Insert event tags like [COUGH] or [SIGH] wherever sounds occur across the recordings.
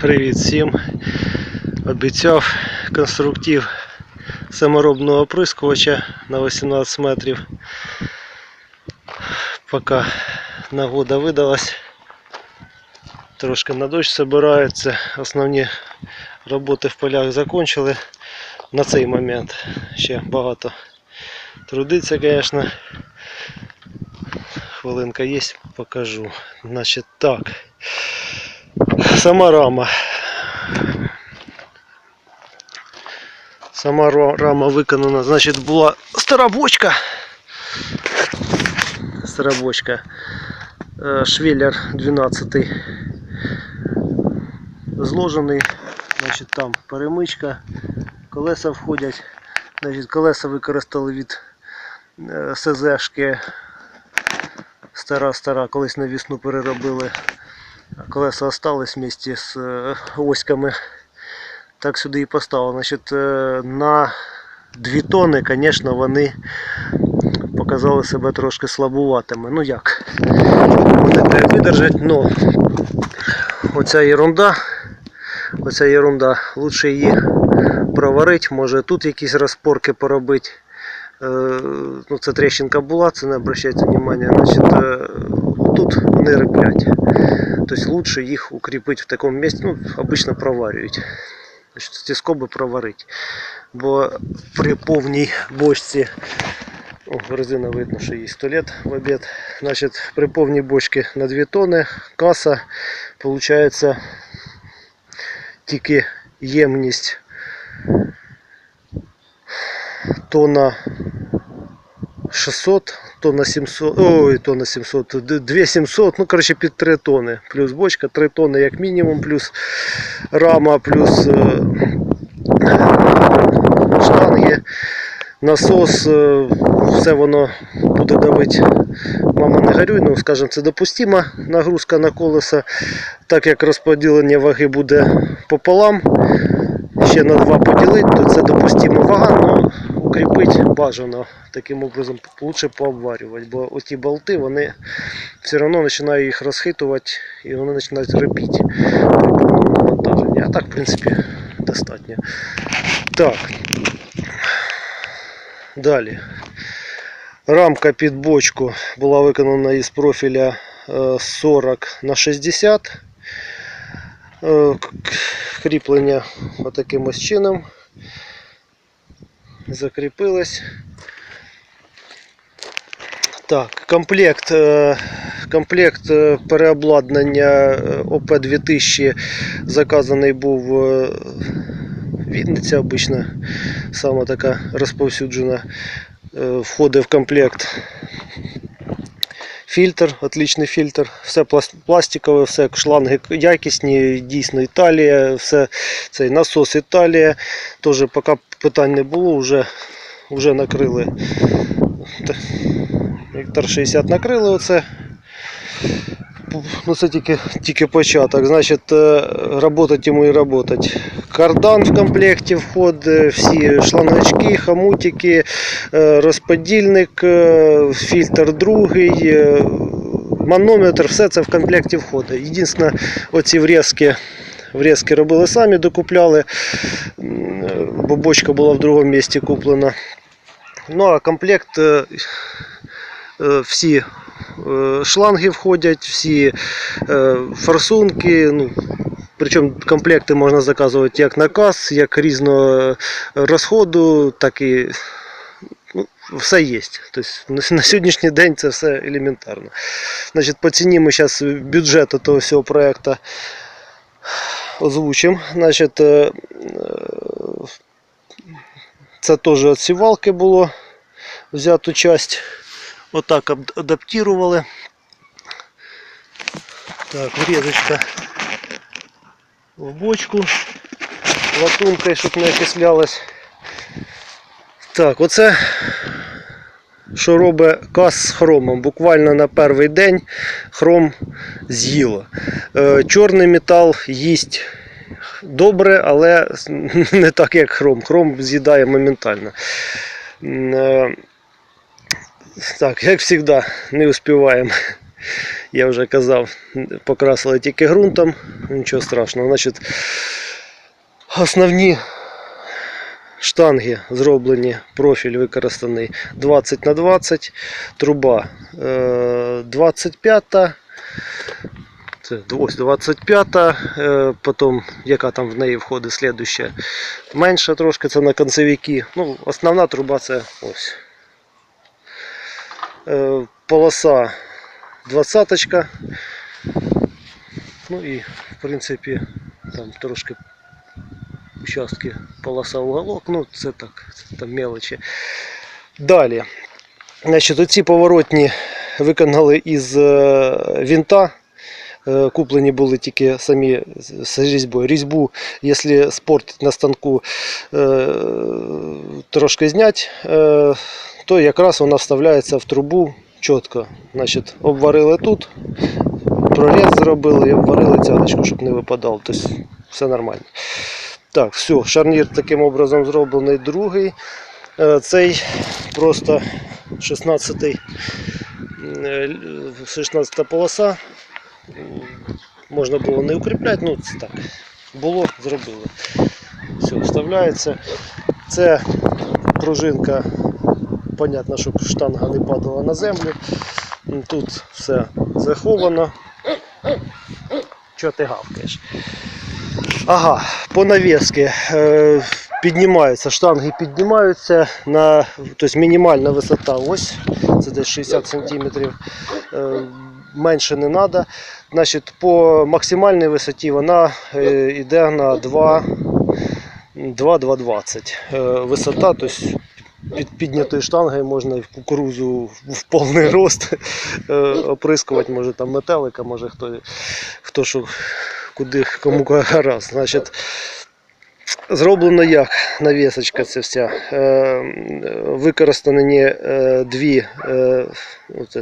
Привіт всім. Обіцяв конструктив саморобного оприскувача на 18 метрів. Поки нагода видалась. Трошки на дощ збираються. Основні роботи в полях закончили на цей момент. Ще багато трудиться, звісно. Хвилинка є, покажу. Значить так. Сама рама. Сама рама виконана. Значить, була стара бочка. Стара бочка. Е, Швеллер 12 зложений. Значить, там перемичка. Колеса входять. Значить, колеса використали від е, СЗшки. Стара-стара, колись на весну переробили. Колеса остались вместе з е, оськами. Так сюди і поставив. Значить, е, на 2 тони, звісно, вони показали себе трошки слабуватими. Ну як? Вони треба видержать, но оця ерунда, оця ерунда, лучше її проварити, може тут якісь розпорки поробити. Е, ну, це трещинка була, це не обращайте внимання. Значить, е, тут вони риплять. Тобто лучше їх укріпити в такому місці, ну, обично проварюють. Значить, ці скоби проварити. Бо при повній бочці, о, резина видно, що є туалет в обід. Значить, при повній бочці на 2 тони каса, виходить тільки ємність тонна 600, тонна 700, ой, тонна 700, 2700, ну, коротше, під 3 тонни. Плюс бочка, 3 тонни як мінімум, плюс рама, плюс е, штанги, насос, е, все воно буде давити. Мама не горюй, ну, скажімо, це допустима нагрузка на колеса, так як розподілення ваги буде пополам, ще на 2 поділити, то це допустима вага, але укріпити бажано таким образом лучше пообварювати, бо оті болти вони все одно починаю їх розхитувати і вони починають репіти при повному навантаженні. А так, в принципі, достатньо. Так. Далі. Рамка під бочку була виконана із профіля е, 40 на 60. Е, Кріплення отаким ось чином. Закріпилось. Так, комплект, е, комплект е, переобладнання е, ОП-2000 заказаний був Вінниця обично, сама така розповсюджена. Входить в комплект фільтр, отличний фільтр, все пластикове, все шланги якісні, дійсно Італія, все цей насос Італія. Теж поки питань не було, вже, вже накрили. Та- Гектар 60 накрили оце. Ну це тільки, тільки початок. Значить, е, работать йому і работать. Кардан в комплекті входить, всі шлангачки, хомутики, е, розподільник, е, фільтр другий, е, манометр, все це в комплекті входить. Єдине, оці врізки. Врізки робили самі, докупляли, бо бочка була в другому місці куплена. Ну а комплект е, е, всі е, шланги входять, всі форсунки. Ну, причому комплекти можна заказувати як на каз, як різного розходу, так і ну, все є. Тобто, [LAUGHS] на- сьогоднішній день це все елементарно. Значить, по ціні ми зараз бюджет того всього проєкту озвучимо. Значить, е, е, це теж від було взяту часть. Отак ад- адаптировали. Так, врізочка в бочку латункою, щоб не окислялась. Так, оце що робить каз з хромом. Буквально на перший день хром з'їло. Е, Чорний метал їсть добре, але [LAUGHS] не так як хром. Хром з'їдає моментально. Е, Так, як завжди, не успіваємо. Я вже казав, покрасили тільки ґрунтом, нічого страшного. Значить, основні штанги зроблені, профіль використаний 20 на 20, труба е, 25. Це ось 25, е, потім яка там в неї входить слідуща, менша трошки, це на концевики. Ну, основна труба це ось. Е, Полоса 20. Ну і в принципі там трошки участки полоса уголок, ну це так, це там мелочі. Далі. Значить, оці поворотні виконали із е, вінта. Е, Куплені були тільки самі з- різьбою. Різьбу, якщо спортить на станку е, трошки зняти, то якраз вона вставляється в трубу чітко. Значить, обварили тут, проріз зробили і обварили цяточку, щоб не випадало. Тобто все нормально. Так, все, шарнір таким образом зроблений другий. Е, Цей просто 16 е, 16 полоса. Можна було не укріпляти, ну це так. Було, зробили. Все, вставляється. Це пружинка, понятно, щоб штанга не падала на землю. Тут все заховано. Чого ти гавкаєш? Ага, по навіски е, піднімаються, штанги піднімаються на тобто мінімальна висота ось, це десь 60 см. Е, менше не треба. Значить, по максимальній висоті вона е, йде на 2 2,220. Е, висота, тобто під піднятою штангою можна в кукурузу в повний рост е, оприскувати, може там метелика, може хто, хто що куди кому гаразд. Значить, зроблено як навісочка це вся. Е, використані е, дві е,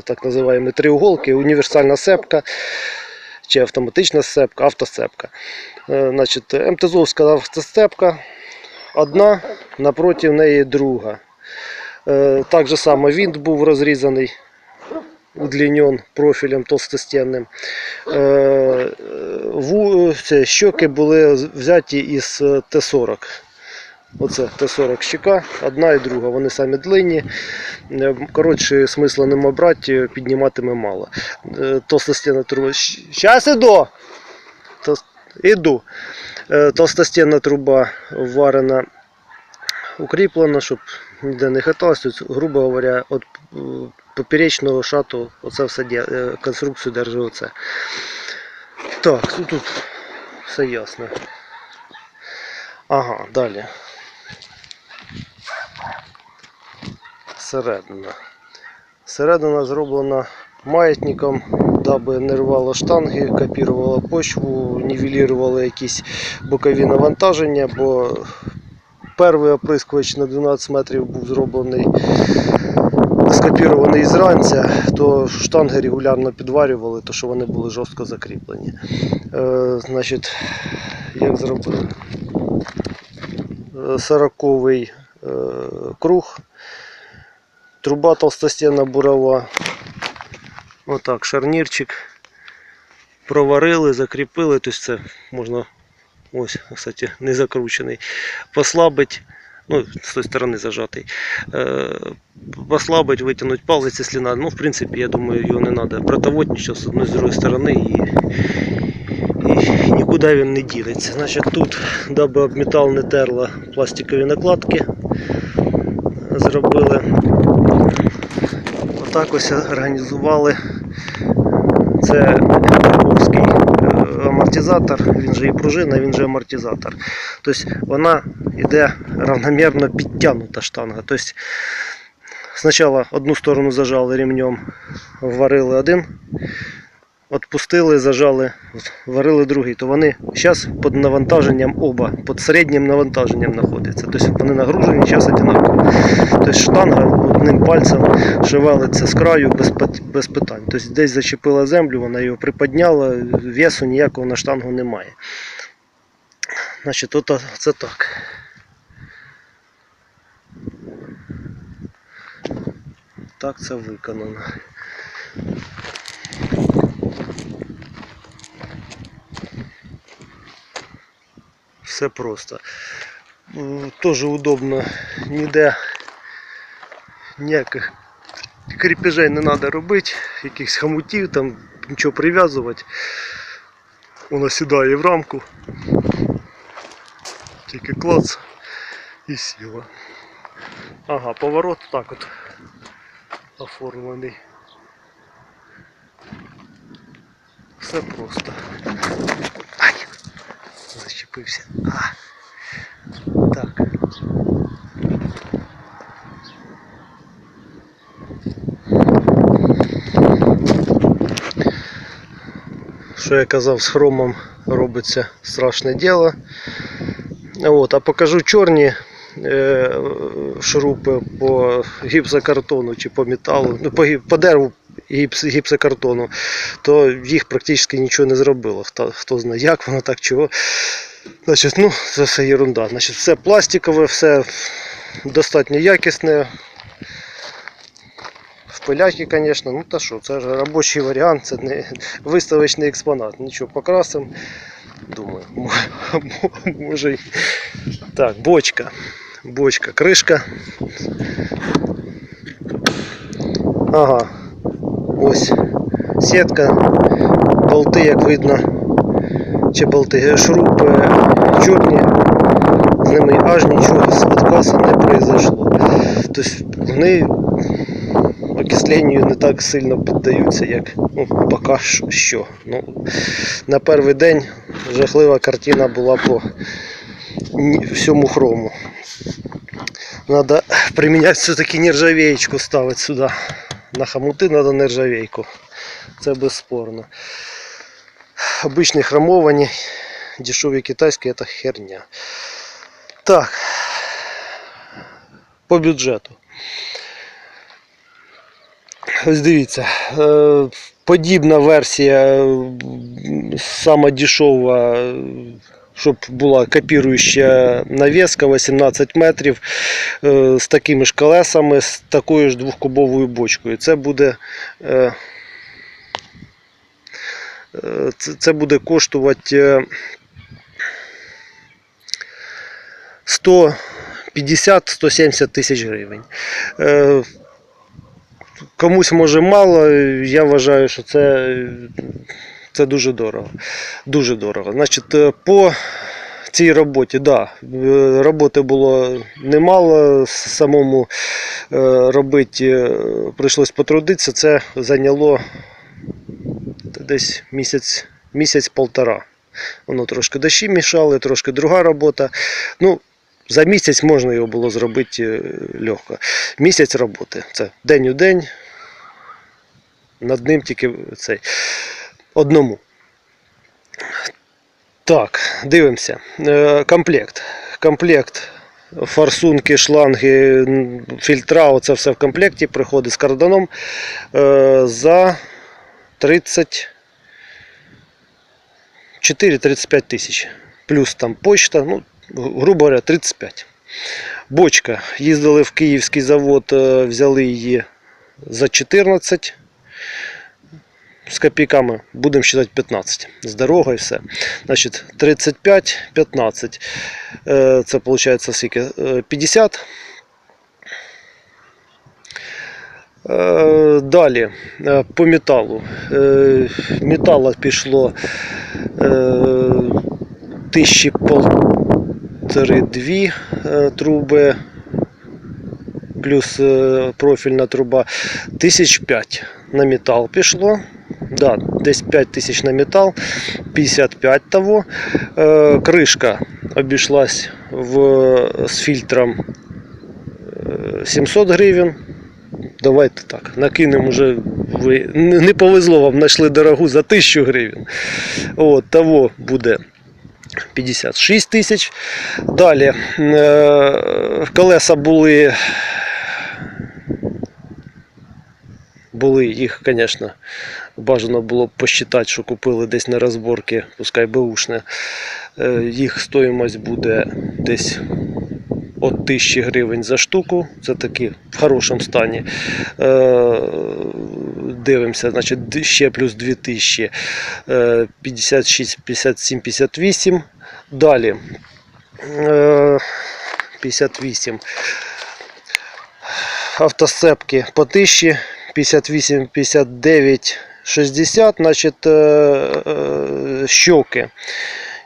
так називаємо треуголки, універсальна сепка чи автоматична сцепка, автосцепка. Е, значить, МТЗовська автосцепка одна, напроти неї друга. Так же само винт був розрізаний, удлінен профілем толстостінним. Е, щоки були взяті із е, Т-40. Оце Т-40 щека, одна і друга, вони самі длинні. Е, Коротше, смисла нема брати, підніматиме мало. Толстостінна труба. Щас іду! Іду. Толстостінна труба варена, укріплена, щоб ніде не хиталось. Грубо говоря, от поперечного шату оце все е, конструкцію держить оце. Так, ну тут все ясно. Ага, далі. Середина. Середина зроблена маятником, даби не рвало штанги, копірувало почву, нівелірувало якісь бокові навантаження, бо перший оприскувач на 12 метрів був зроблений скопірований з ранця, то штанги регулярно підварювали, то що вони були жорстко закріплені. Е, значить, як зробили? Е, Сороковий е, круг, труба толстостінна бурова. Отак, шарнірчик. Проварили, закріпили, тобто це можна ось, кстати, не закручений. Послабить, ну, з тої сторони зажатий. Е, послабить, витягнути якщо треба. Ну, в принципі, я думаю, його не треба протоводь нічого з одної з другої сторони і, і нікуди він не ділиться. Значить, тут, даби об метал не терла пластикові накладки, зробили. Отак ось організували. Це Карповський амортизатор, він же і пружина, він же амортизатор. Тобто вона йде равномірно підтягнута штанга. Тобто спочатку одну сторону зажали ремнем, варили один, відпустили, зажали, варили другий. То вони зараз під навантаженням оба, під середнім навантаженням знаходяться. Тобто вони нагружені зараз однаково. Тобто штанга одним пальцем шевелиться з краю без, без питань. Тобто десь зачепила землю, вона його приподняла, весу ніякого на штангу немає. Значить, от це так. Так це виконано. Все просто. М, Тоже удобно. Ніде ніяких кріпежей не треба робити, якихось хомутів, там нічого прив'язувати. Вона сідає в рамку. Тільки клац і сіла. Ага, поворот так от оформлений. Все просто. Зачепився. А. Так. Що я казав, з хромом робиться страшне діло. От, а покажу чорні е, шурупи по гіпсокартону чи по металу, ну, по, по дереву гіпс, гіпсокартону, то їх практично нічого не зробило. Хто, хто знає, як воно так, чого. Значить, ну, це все ерунда. Значить, все пластикове, все достатньо якісне. В пиляки, звісно, ну та що, це ж робочий варіант, це не виставочний експонат. Нічого, покрасимо. Думаю, мо- мо- може. Так, бочка. Бочка, кришка. Ага. Ось. Сітка. Болти, як видно. Чи болти, шурупи чорні. З ними аж нічого з відкоса не произошло. Тобто вони окисленню не так сильно піддаються, як ну, поки що-. Ну, на перший день жахлива картина була по всьому хрому. Надо применять все-таки нержавеечку ставить сюда. На хомуты надо нержавейку. Це безспорно Обычные хромовані, дешевые китайські это херня. Так. По бюджету. Ось дивіться. е, Подібна версія, е, сама дешова, е, щоб була копіруюча навіска 18 метрів е, з такими ж колесами, з такою ж двохкубовою бочкою. Це буде. е, е, Це, буде коштувати е, 150-170 тисяч гривень. Е, Комусь може мало, я вважаю, що це, це дуже дорого. Дуже дорого. Значить, е, по цій роботі, да, е, роботи було немало, самому е, робити е, прийшлось потрудитися. Це зайняло десь місяць, місяць-полтора. Воно трошки дощі мішали, трошки друга робота. Ну, за місяць можна його було зробити е, легко. Місяць роботи. Це день у день. Над ним тільки цей одному. Так, дивимося. Е, Комплект. Комплект. Форсунки, шланги, фільтра, оце все в комплекті приходить з карданом е, за 34-35 тисяч. Плюс там почта, ну, грубо говоря, 35. Бочка. Їздили в київський завод, е, взяли її за 14. З копійками будемо вважати 15. З дорогою все. Значить, 35, 15. Е, Це виходить скільки? Е, 50. Е, Далі е, по металу. Е, Металу пішло е, тисячі полтори-дві е, труби, плюс е, профільна труба. Тисяч п'ять на метал пішло. Да, десь 5 тисяч на метал, 55 того. Е, кришка обійшлась в, з фільтром е, 700 гривень. Давайте так, накинемо вже. Ви не повезло вам, знайшли дорогу за 1000 гривень. От, того буде 56 тисяч. Далі е, колеса були. Були їх, звісно, бажано було б посчитати, що купили десь на розборки, пускай беушне. Е, Їх стоїмость буде десь від 1000 гривень за штуку. Це такі в хорошому стані. Е, Дивимося, значить, ще плюс 2000, е, 56, 57, 58. Далі Е, 58. Автосцепки по 1000, 58, 59, 60, значить, е, е, щоки.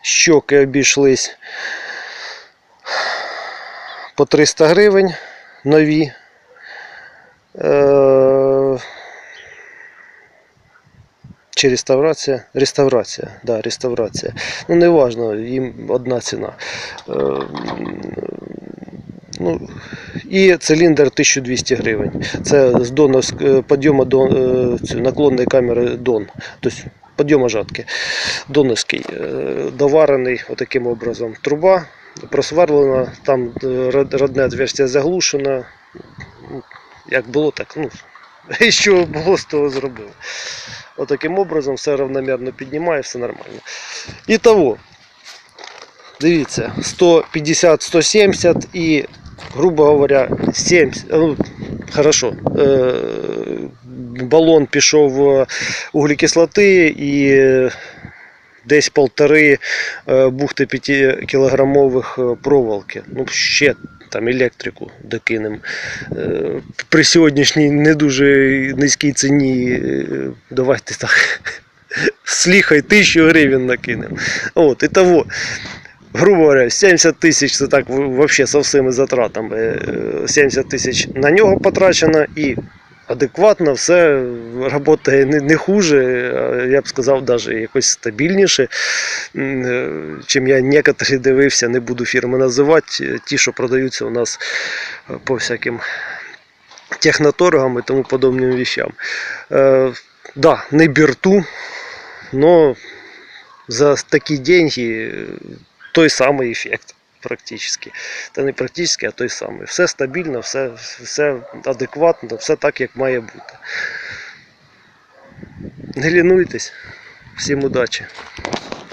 Щоки обійшлись по 300 гривень нові. Е, чи реставрація? Реставрація, да, реставрація. Ну, не важно, їм одна ціна. Е, ну, і циліндр 1200 гривень. Це з доновськ, е, підйому до наклонної камери Дон. Тобто підйому жатки. Доновський. Доварений отаким образом. Труба просверлена, там е, род- родне отверстие заглушено. Як було, так. Ну, [LAUGHS] і що було, з того зробили. Отаким образом все равномірно піднімає, все нормально. І того, дивіться, 150-170 і, грубо говоря, 70, ну, хорошо, е, балон пішов углекислоти і е, десь полтори е, бухти 5 кілограмових е, проволоки. Ну, ще там електрику докинемо. Е, При сьогоднішній не дуже низькій ціні, давайте так, [LAUGHS] сліхай тисячу гривень накинемо. От, і того. Грубо говоря, 70 тисяч це так взагалі со всіми затратами. Е, 70 тисяч на нього потрачено і адекватно все працює не, не хуже, я б сказав, навіть якось стабільніше, е, чим я некоторі дивився, не буду фірми називати, е, ті, що продаються у нас е, по всяким техноторгам і тому подобним вещам. Е, да, не бірту, но за такі деньги той самий ефект. Практично. Та не практично, а той самий. Все стабільно, все, все адекватно, все так, як має бути. Не лінуйтесь. Всім удачі!